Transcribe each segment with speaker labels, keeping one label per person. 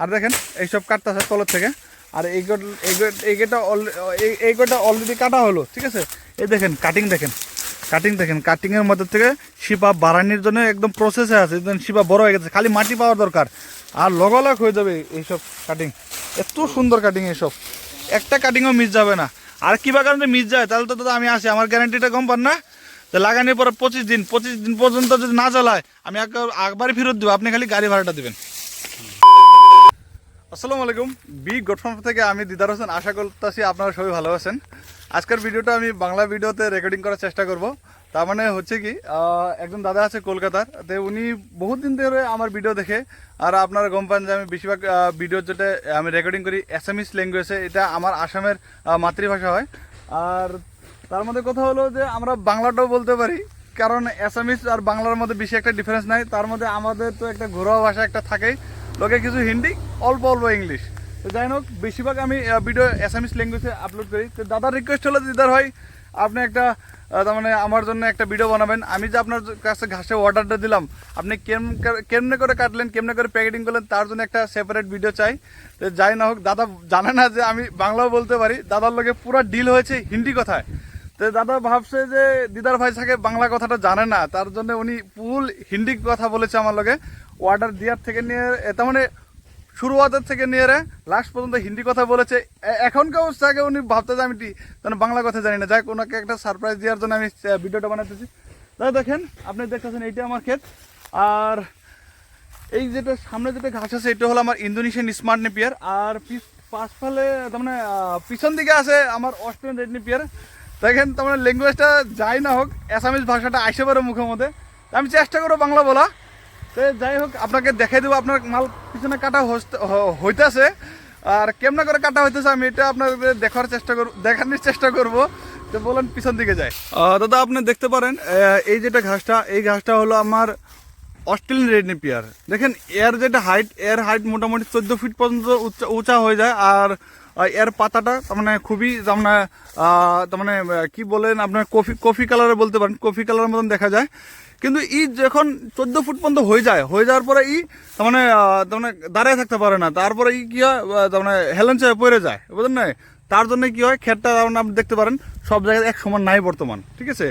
Speaker 1: আর দেখেন, এইসব কাটতেছে তলের থেকে। আর এই গোট- এই গোট- এই গেটা অলরেডি কাটা হলো, ঠিক আছে? এই দেখেন কাটিং দেখেন কাটিং দেখেন কাটিংয়ের মধ্যে থেকে শিপা বাড়ানোর জন্য একদম প্রসেসে আছে শিপা বড় হয়ে গেছে, খালি মাটি পাওয়ার দরকার। আর লগালগ হয়ে যাবে এইসব কাটিং এত সুন্দর কাটিং এইসব। একটা কাটিংও মিস যাবে না। আর কিবা কারণে মিস যায়, তাহলে তো দাদা আমি আসি, আমার গ্যারান্টিটা কম পান না? তো লাগানোর পরে পঁচিশ দিন পঁচিশ দিন পর্যন্ত যদি না চালায় আমি একবার ফেরত দেবো, আপনি খালি গাড়ি ভাড়াটা দেবেন। আসসালামু আলাইকুম। বি গঠন থেকে আমি দিদার হোসেন। আশা করতেছি আপনারা সবাই ভালো আছেন। আজকের ভিডিওটা আমি বাংলা ভিডিওতে রেকর্ডিং করার চেষ্টা করব। তার মানে হচ্ছে কি একজন দাদা আছে কলকাতার। তো উনি বহুত দিন ধরে আমার ভিডিও দেখে, আর আপনারা গম পান যে আমি বেশিরভাগ ভিডিও যেটা আমি রেকর্ডিং করি অ্যাসামিস ল্যাঙ্গুয়েজে এটা আমার আসামের মাতৃভাষা হয়। আর তার মধ্যে কথা হলো যে আমরা বাংলাটাও বলতে পারি, কারণ অ্যাসামিস আর বাংলার মধ্যে বেশি একটা ডিফারেন্স নাই। তার মধ্যে আমাদের তো একটা ঘরোয়া ভাষা একটা থাকেই। লোকে কিছু হিন্দি, অল্প অল্প ইংলিশ। তো যাই হোক, বেশিরভাগ আমি ভিডিও অ্যাসামিস ল্যাঙ্গুয়েজে আপলোড করি। তো দাদার রিকোয়েস্ট হলো, দিদার ভাই, আপনি একটা তার মানে আমার জন্য একটা ভিডিও বানাবেন। আমি যে আপনার কাছে ঘাসে অর্ডারটা দিলাম, আপনি কেম, কেমনে করে কাটলেন, কেমনে করে প্যাকেটিং করলেন, তার জন্য একটা সেপারেট ভিডিও চাই। তো যাই না হোক, দাদা জানে না যে আমি বাংলাও বলতে পারি। দাদার লোকে পুরো ডিল হয়েছে হিন্দি কথায়। তো দাদা ভাবছে যে, দিদার ভাই থাকে বাংলা কথাটা জানে না, তার জন্য উনি ফুল হিন্দি কথা বলেছে আমার লগে। অর্ডার দেওয়ার থেকে নিয়ে তার মানে শুরুয়াতের থেকে নিয়ে লাস্ট পর্যন্ত হিন্দি কথা বলেছে। এখনকার অবস্থাকে উনি ভাবতে যে আমি মানে বাংলা কথা জানি না। যাই ওনাকে একটা সারপ্রাইজ দেওয়ার জন্য আমি ভিডিওটা বানাতেছি দাদা দেখেন, আপনি দেখতেছেন এইটা আমার ক্ষেত। আর এই যেটা, সামনে যেটা ঘাস আছে, এটা হলো আমার ইন্দোনেশিয়ান স্মার্ট নেপিয়ার। আর পিছ পাশফালে তার মানে পিছন দিকে আছে আমার অস্ট্রেলিয়ান রেড নেপিয়ার। দেখেন, তার মানে ল্যাঙ্গুয়েজটা যাই না হোক অ্যাসামিজ ভাষাটা আইসে পারে মুখের মধ্যে। আমি চেষ্টা করব বাংলা বলা। তো যাই হোক, আপনাকে দেখাই দেবো আপনার মাল পিছনে কাটা হস্ত- হ- আর কেমনা করে কাটা হইতেছে আমি এটা আপনার দেখার চেষ্টা করব দেখানোর চেষ্টা করব। তো বলেন, পিছন দিকে যাই। দাদা, আপনি দেখতে পারেন এই যেটা ঘাসটা, এই ঘাসটা হলো আমার অস্ট্রেলিয়ান রেড নেপিয়ার দেখেন, এর যেটা হাইট এর হাইট মোটামুটি চোদ্দ ফিট পর্যন্ত উঁচা হয়ে যায়, আর এর পাতাটা মানে খুবই, তার মানে তার মানে কি বলেন, আপনার কফি কফি কালারে বলতে পারেন, কফি কালারের মতন দেখা যায়। কিন্তু ই যখন চোদ্দ ফুট পর্যন্ত হয়ে যায়, হয়ে যাওয়ার পরে ই তার মানে তার মানে দাঁড়িয়ে থাকতে পারে না। তারপরে ই কি হয় তার মানে হেলেন চেয়ে পড়ে যায়, বুঝলেন না তার জন্য কি হয়, ক্ষেতটা যেমন আপনি দেখতে পারেন, সব জায়গায় এক সমান নাই বর্তমান, ঠিক আছে?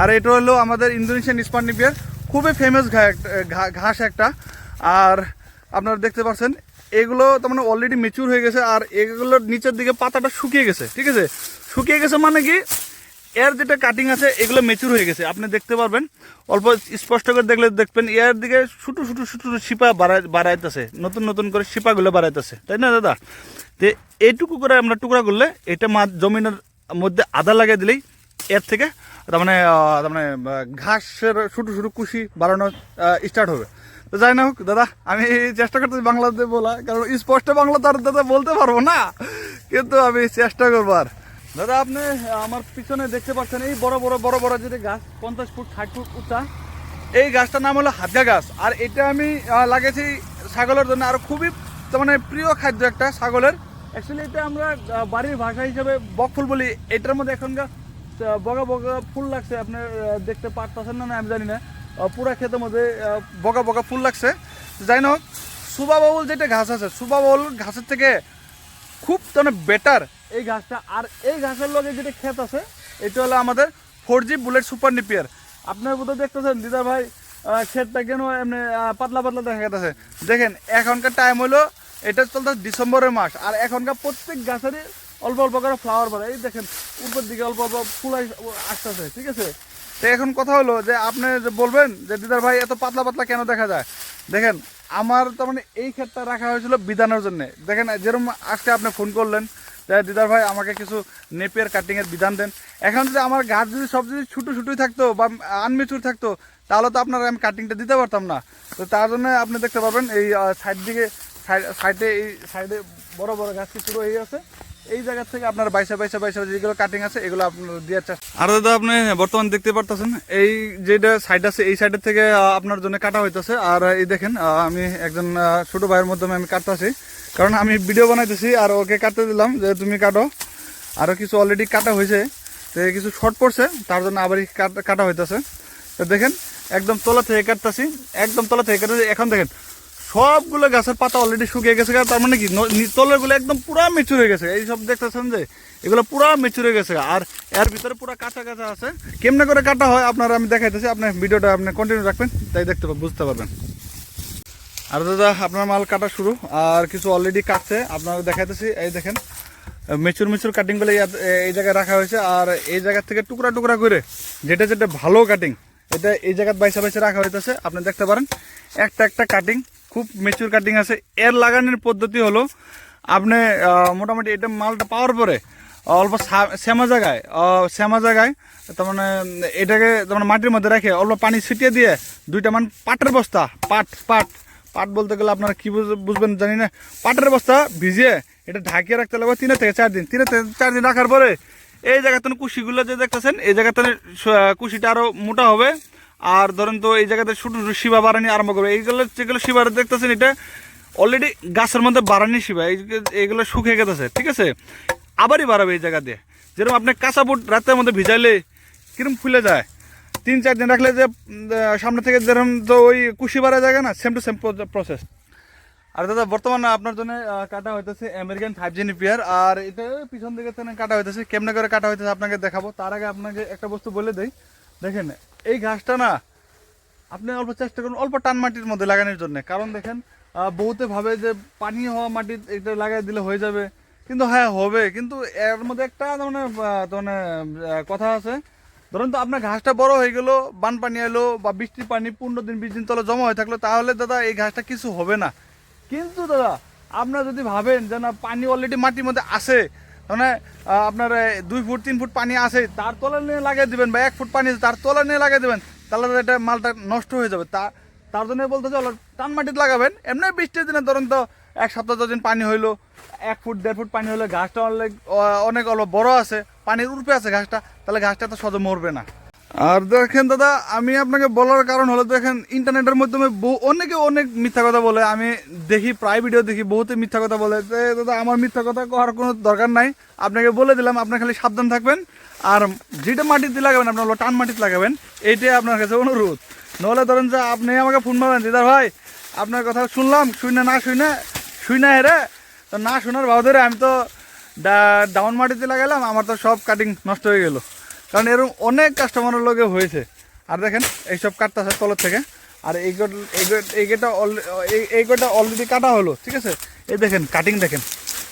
Speaker 1: আর এটা হলো আমাদের ইন্দোনেশিয়ান স্পার্নিপিয়ার খুবই ফেমাস ঘাস একটা। আর আপনারা দেখতে পাচ্ছেন এগুলো তার মানে অলরেডি মেচুর হয়ে গেছে, আর এগুলোর নিচের দিকে পাতাটা শুকিয়ে গেছে, ঠিক আছে? শুকিয়ে গেছে মানে কি এর যেটা কাটিং আছে, এগুলো মেচুর হয়ে গেছে। আপনি দেখতে পারবেন। অল্প স্পষ্ট করে দেখলে দেখবেন, এর দিকে ছোটো ছোটো ছোটো শিপা বাড়াই বাড়াইতেছে। নতুন নতুন করে শিপাগুলো বাড়াইতেছে। তাই না, দাদা? তো এইটুকু করে আমরা টুকরা করলে এটা মা জমিনের মধ্যে আদা লাগিয়ে দিলেই এর থেকে, তার মানে তার মানে ঘাসের ছোটো ছোটো কুশি বাড়ানো স্টার্ট হবে। তো যাই না হোক, দাদা, আমি চেষ্টা করতেছি বাংলাতে বলা, কারণ স্পষ্ট বাংলা তো আর দাদা বলতে পারব না। কিন্তু আমি চেষ্টা করব আর। দাদা, আপনি আমার পিছনে দেখতে পাচ্ছেন এই বড় বড় বড় বড় যেটা গাছ, পঞ্চাশ ফুট, ষাট ফুট উঁচা, এই গাছটার নাম হলো হাতগা গাছ। আর এটা আমি লাগিয়েছি ছাগলের জন্য, আর খুবই মানে প্রিয় খাদ্য একটা ছাগলের। অ্যাকচুয়ালি এটা আমরা বাড়ির ভাষা হিসেবে বক ফুল বলি। এটার মধ্যে এখনকার বগা বগা ফুল লাগছে। আপনি দেখতে পারতেছেন না আমি জানি না। পুরা ক্ষেতের মধ্যে বগা বগা ফুল লাগছে। যাই হোক সুবা যেটা ঘাস আছে সুবা ঘাসের থেকে খুব মানে বেটার এই ঘাসটা। আর এই ঘাসের লগে যেটা ক্ষেত আছে, এটা হলো আমাদের four G bullet super Napier আপনার বোধহয় দেখতেছেন, দিদা ভাই ক্ষেতটা কেন এমনি পাতলা পাতলা দেখা গেছে দেখেন, এখনকার টাইম হলো, এটা চলতে ডিসেম্বরের মাস, আর এখনকার প্রত্যেক গাছেরই অল্প অল্প করে ফ্লাওয়ার বাড়ে। এই দেখেন, উপর দিকে অল্প অল্প ফুল আসতেছে, ঠিক আছে? তো এখন কথা হলো যে, আপনি যে বলবেন যে দিদার ভাই, এত পাতলা পাতলা কেন দেখা যায়? দেখেন, আমার তার মানে এই ক্ষেতটা রাখা হয়েছিল বিধানের জন্য। দেখেন যেরকম আজকে আপনি ফোন করলেন যে দিদার ভাই, আমাকে কিছু নেপের কাটিংয়ের বিধান দেন। এখন যদি আমার গাছ যদি সব যদি ছুটো ছুটোই থাকতো বা আনমেচুর থাকতো, তাহলে তো আপনার আমি কাটিংটা দিতে পারতাম না। তো তার জন্য আপনি দেখতে পাবেন এই সাইড দিকে সাইডে এই সাইডে বড় বড় গাছ কিছু রয়ে আছে এই জায়গা থেকে আপনার বাইশে বাইশে বাইশে যেগুলো কাটিং আছে, এগুলো আপনার দেওয়ার চেষ্টা আর দাদা, আপনি বর্তমান দেখতে পারতেছেন, এই যেটা সাইড আছে, এই সাইডের থেকে আপনার জন্য কাটা হইতেছে। আর এই দেখেন আমি একজন ছোট ভাইয়ের মাধ্যমে আমি কাটতেছি। কারণ আমি ভিডিও বানাইতেছি আর ওকে কাটতে দিলাম যে তুমি কাটো। আরও কিছু অলরেডি কাটা হয়েছে তো কিছু শর্ট পড়ছে, তার জন্য আবার কাটা- কাটা হইতেছে। তো দেখেন, একদম তলা থেকে কাটতেছি, একদম তলা থেকে কাটতেছি। এখন দেখেন সবগুলো গাছের পাতা অলরেডি শুকিয়ে গেছে তার মানে কি? তলেরগুলো একদম পুরা মেচুর হয়ে গেছে। এই সব দেখতেছেন যে, এগুলো পুরা মেচুর হয়ে গেছে আর এর ভিতরে পুরা কাঁচা কাঁচা আছে। কেমনে করে কাটা হয় আপনারা আমি দেখাইতেছি আপনার ভিডিওটা আপনি কন্টিনিউ রাখবেন, তাই দেখতে বুঝতে পারবেন। আর দাদা, আপনার মাল কাটা শুরু, আর কিছু অলরেডি কাটছে আপনারা দেখাইতেছি, এই দেখেন মেচুর মেচুর কাটিংগুলো ইয়াত- এই জায়গায় রাখা হয়েছে, আর এই জায়গা থেকে টুকরা টুকরা করে, যেটা যেটা ভালো কাটিং এটা এই জায়গায় বাইসা বাইসা রাখা হইতেছে, আপনি দেখতে পারেন, একটা একটা কাটিং খুব মেচুর কাটিং আছে। এর লাগানোর পদ্ধতি হলো, আপনি মোটামুটি এটা মালটা পাওয়ার পরে অল্প শ্যামা জায়গায় শ্যামা জায়গায়, তার মানে এটাকে তার মানে মাটির মধ্যে রেখে অল্প পানি ছিটিয়ে দিয়ে দুইটা মান পাটের বস্তা, পাট পাট পাট বলতে গেলে আপনারা কি বুঝ- বুঝবেন জানি না। পাটের বস্তা ভিজিয়ে এটা ঢাকিয়ে রাখতে লাগবে তিনের থেকে চার দিন। তিনের থেকে চার দিন রাখার পরে এই জায়গাতে কুশিগুলো যে দেখতেছেন, এই জায়গাতে কুশিটা আরও মোটা হবে। আর ধরেন তো এই জায়গাতে ছোট ছোট শিবা বাড়ানি আরম্ভ করবে। এইগুলো যেগুলো শিবা দেখতেছেন, এটা অলরেডি গাছের মধ্যে বাড়ানি শিবা, এই- এইগুলো শুকিয়ে গেছে, ঠিক আছে? আবারই বাড়াবে এই জায়গা দিয়ে। যেরকম আপনি কাঁচা বুট রাতের মধ্যে ভিজাইলে কিরম ফুলে যায়। তিন চার দিন রাখলে যে সামনে থেকে যেরকম তো ওই কুশি বাড়া জায়গা না সেম টু সেম প্রসেস আর দাদা, বর্তমানে আপনার জন্য কাটা হইতেছে আমেরিকান ফাইভ জি নিপিয়ার আর এটা পিছন দিকে কাটা হইতেছে, কেমনে করে কাটা হইতেছে আপনাকে দেখাবো। তার আগে আপনাকে একটা বস্তু বলে দেই। দেখেন, এই ঘাসটা না আপনি অল্প চেষ্টা করুন, অল্প টান মাটির মধ্যে লাগানোর জন্য। কারণ দেখেন বহুতে ভাবে যে পানি হওয়া মাটি এটা লাগাই দিলে হয়ে যাবে। কিন্তু হ্যাঁ হবে। কিন্তু এর মধ্যে একটা মানে মানে কথা আছে। ধরুন তো আপনার ঘাসটা বড় হয়ে গেলো, বান পানি এলো বা বৃষ্টির পানি পনেরো দিন, বিশ দিন তলে জমা হয়ে থাকল, তাহলে দাদা এই ঘাসটা কিছু হবে না। কিন্তু দাদা, আপনারা যদি ভাবেন যে না, পানি অলরেডি মাটির মধ্যে আসে মানে আপনার দুই ফুট, তিন ফুট পানি আছে, তার তলা নিয়ে লাগিয়ে দেবেন বা এক ফুট পানি তার তলা নিয়ে লাগিয়ে দেবেন, তাহলে এটা মালটা নষ্ট হয়ে যাবে। তা, তার জন্য বলতে চলো টান মাটিতে লাগাবেন, এমনি বৃষ্টির দিনে ধরুন তো এক সপ্তাহ দশ দিন পানি হইল, এক ফুট, দেড় ফুট পানি হলে ঘাসটা অনেক অনেক অল্প বড় আছে, পানির উর্পে আছে ঘাসটা, তাহলে ঘাসটা তো সদ মরবে না। আর দেখেন দাদা, আমি আপনাকে বলার কারণ হলো দেখেন, ইন্টারনেটের মাধ্যমে বহু- অনেকে অনেক মিথ্যা কথা বলে, আমি দেখি প্রায় ভিডিও দেখি, বহুতে মিথ্যা কথা বলে। দাদা, আমার মিথ্যা কথা করার কোনো দরকার নাই, আপনাকে বলে দিলাম আপনার খালি সাবধান থাকবেন। আর যেটা মাটিতে লাগাবেন, আপনার টান মাটিতে লাগাবেন এইটাই আপনার কাছে অনুরোধ। নাহলে ধরেন যে আপনি আমাকে ফোন মারবেন, দিদার ভাই, আপনার কথা শুনলাম শুনে না শুনে শুই না হেরে, তো না শোনার ধরে আমি তো ডাউন মাটিতে লাগালাম আমার তো সব কাটিং নষ্ট হয়ে গেল। কারণ এরকম অনেক কাস্টমারের লোকে হয়েছে। আর দেখেন, এইসব কাটতেছে তলের থেকে। আর এই গোট- এই গোটা অলরেডি কাটা হলো, ঠিক আছে? এই দেখেন কাটিং দেখেন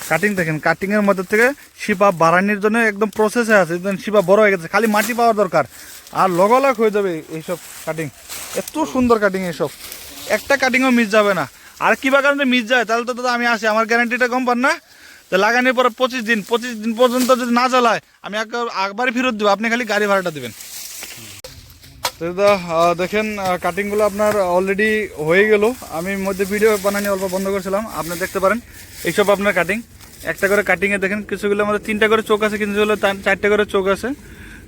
Speaker 1: কাটিং দেখেন কাটিংয়ের মধ্যে থেকে শিপা বাড়ানোর জন্য একদম প্রসেসে আছে শিপা বড় হয়ে গেছে, খালি মাটি পাওয়ার দরকার। আর লগালগ হয়ে যাবে এইসব কাটিং এত সুন্দর কাটিং এইসব একটা কাটিংও মিস যাবে না। আর কিবা কারণে মিস যায়, তাহলে তো দাদা আমি আসি, আমার গ্যারান্টিটা কম পান না? তো লাগানোর পরে পঁচিশ দিন পঁচিশ দিন পর্যন্ত যদি না চালায় আমি এক- একবারই ফেরত দেবো। আপনি খালি গাড়ি ভাড়াটা দেবেন। দেখেন কাটিংগুলো আপনার অলরেডি হয়ে গেল। আমি মধ্যে ভিডিও বানানি অল্প বন্ধ করেছিলাম। আপনি দেখতে পারেন, এইসব আপনার কাটিং একটা করে কাটিংয়ে দেখেন, কিছুগুলো আমাদের তিনটা করে চোখ আছে হলো চারটে করে চোখ আছে।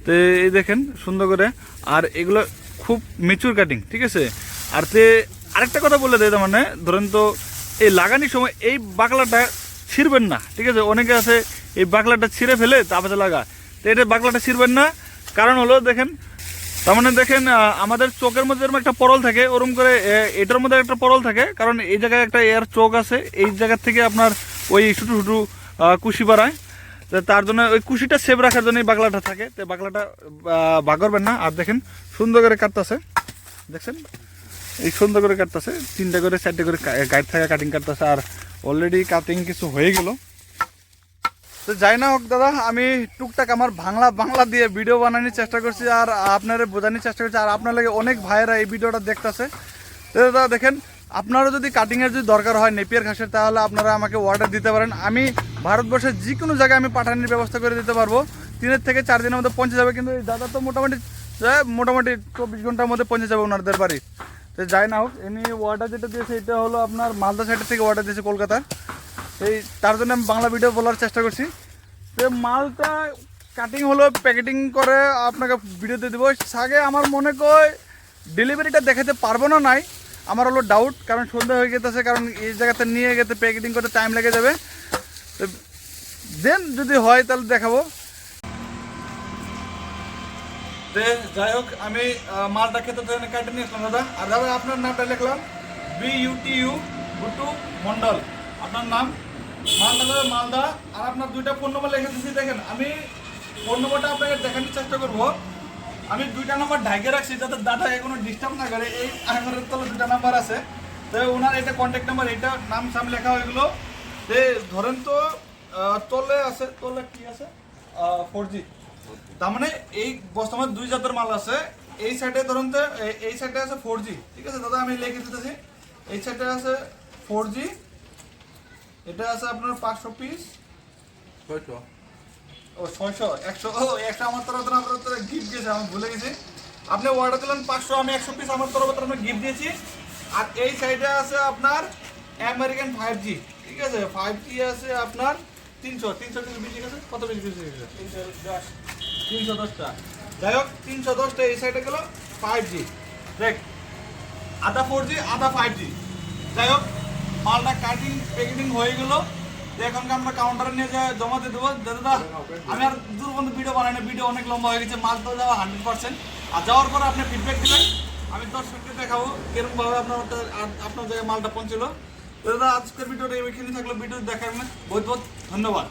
Speaker 1: তো এই দেখেন, সুন্দর করে। আর এগুলো খুব মেচুর কাটিং ঠিক আছে? আর তে আরেকটা কথা বলে দেয় তার মানে ধরেন তো, এই লাগানির সময় এই বাকলাটা ছিঁড়বেন না, ঠিক আছে? অনেকে আছে, এই বাকলাটা ছিঁড়ে ফেলে তারপরে লাগা। তো এটা বাকলাটা ছিঁড়বেন না, কারণ হলো, দেখেন, তার মানে দেখেন আমাদের চোখের মধ্যে যেরকম একটা পরল থাকে ওরকম করে এটার মধ্যে একটা পরল থাকে, কারণ এই জায়গায় একটা এয়ার চোখ আছে, এই জায়গা থেকে আপনার ওই ছোটো ছোটো কুশি বাড়ায়। তার জন্য ওই কুশিটা সেভ রাখার জন্য এই বাগলাটা থাকে। তো বাগলাটা বাগ করবেন না। আর দেখেন, সুন্দর করে কাটতেছে। দেখছেন? এই সুন্দর করে কাটতেছে, তিনটা করে, চারটে করে গাইড থাকা কাটিং কাটতেছে, আর অলরেডি কাটিং কিছু হয়ে গেল। তো যাই না হোক দাদা, আমি টুকটাক আমার বাংলা বাংলা দিয়ে ভিডিও বানানোর চেষ্টা করছি, আর আপনারা বোঝানোর চেষ্টা করছি, আর আপনার লাগে অনেক ভাইয়েরা এই ভিডিওটা দেখতেছে। তো দাদা, দেখেন, আপনারও যদি কাটিংয়ের যদি দরকার হয় নেপিয়ার ঘাসের, তাহলে আপনারা আমাকে অর্ডার দিতে পারেন। আমি ভারতবর্ষের যে কোনো জায়গায় আমি পাঠানোর ব্যবস্থা করে দিতে পারব। তিনের থেকে চার দিনের মধ্যে পৌঁছে যাবে, কিন্তু দাদা তো মোটামুটি মোটামুটি চব্বিশ ঘণ্টার মধ্যে পৌঁছে যাবে ওনাদের বাড়ি। তো যাই না হোক, এমনি অর্ডার যেটা দিয়েছে, এটা হলো আপনার মালদা সাইডের থেকে অর্ডার দিয়েছে কলকাতার। এই তার জন্য আমি বাংলা ভিডিও বলার চেষ্টা করছি। তো মালটা কাটিং হলো প্যাকেটিং করে আপনাকে ভিডিওতে দেবো। আগে আমার মনে কয় ডেলিভারিটা দেখাতে পারব না নাই, আমার হলো ডাউট কারণ সন্ধ্যা হয়ে গেতেছে, কারণ এই জায়গাতে নিয়ে গেতে প্যাকেটিং করতে টাইম লেগে যাবে। দেন যদি হয় তাহলে দেখাবো। দে যাই হোক, আমি মালটা খেতে তো কাটে নিয়ে আসলাম, দাদা। আর দাদা, আপনার নামটা লিখলাম। B U T U Guttu Mondal আপনার নাম? মালদা হলো মালদা। আর আপনার দুইটা ফোন নম্বর লিখে দিচ্ছি দেখেন, আমি ফোন নম্বরটা আপনাকে দেখানোর চেষ্টা করব। আমি দুইটা নম্বর ঢাকে রাখছি, যাতে দাদাকে কোনো ডিস্টার্ব না করে। এই আঙুলের তলে দুইটা নাম্বার আছে। তো, ওনার এটা কন্ট্যাক্ট নাম্বার এটা নাম সাম লেখা হয়েগুলো যে ধরেন তো তলে আছে, তলে কি আছে? ফোর জি তার মানে এই বর্তমানে দুই জাতের মাল আছে। এই সাইডে ধরুন তো এই সাইডে আছে ফোর জি ঠিক আছে? দাদা আমি লিখে দিতেছি। এই সাইডে আছে ফোর জি এটা আছে আপনার পাঁচশো পিস ও ছয়শো একশো ও একশো আমার তরফ থেকে আমার তরফ গিফট দিয়েছে আমি ভুলে গেছি। আপনি অর্ডার দিলেন পাঁচশো আমি একশো পিস আমার তরফ থেকে আমি গিফট দিয়েছি। আর এই সাইডে আছে আপনার আমেরিকান ফাইভ জি ঠিক আছে? ফাইভ জি আছে আপনার তিনশো তিনশো পিস বিক্রি গেছে কত পিস বিক্রি গেছে তিনশো দশটা। যাই হোক, তিনশো দশটা এই সাইডে গেলো ফাইভ জি দেখ, আধা ফোর জি আধা ফাইভ জি যাই হোক, মালটা কাটিং প্যাকেটিং হয়ে গেল। এখনকে আমরা কাউন্টারে নিয়ে যা জমা দিয়ে দেবো? দাদা, আমি আর দূর বন্ধু ভিডিও বানাই না। ভিডিও অনেক লম্বা হয়ে গেছে, মাল তো যাওয়া হান্ড্রেড পার্সেন্ট আর যাওয়ার পরে আপনি ফিডব্যাক দিবেন। আমি দর্শককে দেখাবো কিরকমভাবে আপনার আপনার জায়গায় মালটা পৌঁছলো। দাদা, আজকের ভিডিওটা এখানে থাকল। ভিডিও দেখার বহুত বহুত ধন্যবাদ।